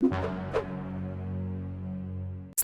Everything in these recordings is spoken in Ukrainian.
you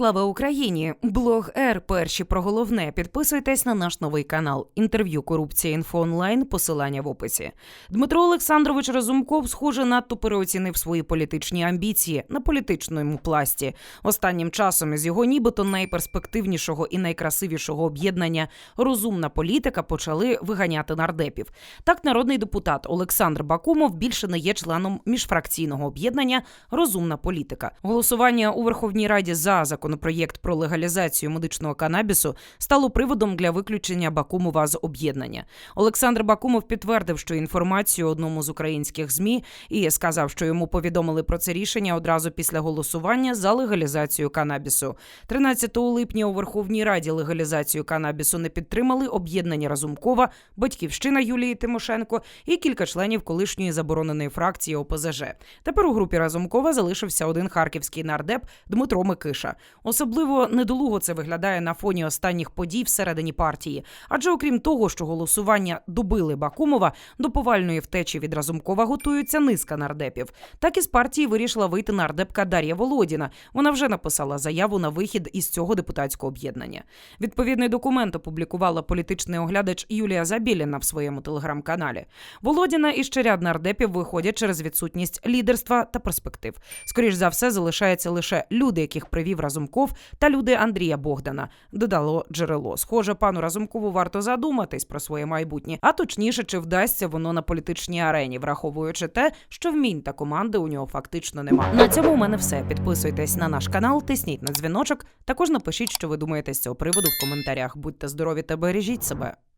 Слава Україні! Блог Р. Перші про головне. Підписуйтесь на наш новий канал. Інтерв'ю Корупція інфо онлайн. Посилання в описі. Дмитро Олександрович Разумков, схоже, надто переоцінив свої політичні амбіції на політичному пласті. Останнім часом із його нібито найперспективнішого і найкрасивішого об'єднання розумна політика почали виганяти нардепів. Так, народний депутат Олександр Бакумов більше не є членом міжфракційного об'єднання Розумна політика. Голосування у Верховній Раді за законопроєкт про легалізацію медичного канабісу стало приводом для виключення Бакумова з об'єднання. Олександр Бакумов підтвердив, що інформацію одному з українських змі і сказав, що йому повідомили про це рішення одразу після голосування за легалізацію канабісу. 13 липня у Верховній Раді легалізацію канабісу не підтримали об'єднання Разумкова, батьківщина Юлії Тимошенко і кілька членів колишньої забороненої фракції ОПЗЖ. Тепер у групі Разумкова залишився один харківський нардеп Дмитро Микиша. Особливо недолуго це виглядає на фоні останніх подій всередині партії. Адже окрім того, що голосування добили Бакумова, до повальної втечі від Разумкова готуються низка нардепів. Так із партії вирішила вийти нардепка Дар'я Володіна. Вона вже написала заяву на вихід із цього депутатського об'єднання. Відповідний документ опублікувала політичний оглядач Юлія Забєліна в своєму телеграм-каналі. Володіна і ще ряд нардепів виходять через відсутність лідерства та перспектив. Скоріш за все, залишаються лише люди, яких привів Разумков, та люди Андрія Богдана. Додало джерело. Схоже, пану Разумкову варто задуматись про своє майбутнє, а точніше, чи вдасться воно на політичній арені, враховуючи те, що вмінь та команди у нього фактично немає. На цьому у мене все. Підписуйтесь на наш канал, тисніть на дзвіночок. Також напишіть, що ви думаєте з цього приводу в коментарях. Будьте здорові та бережіть себе.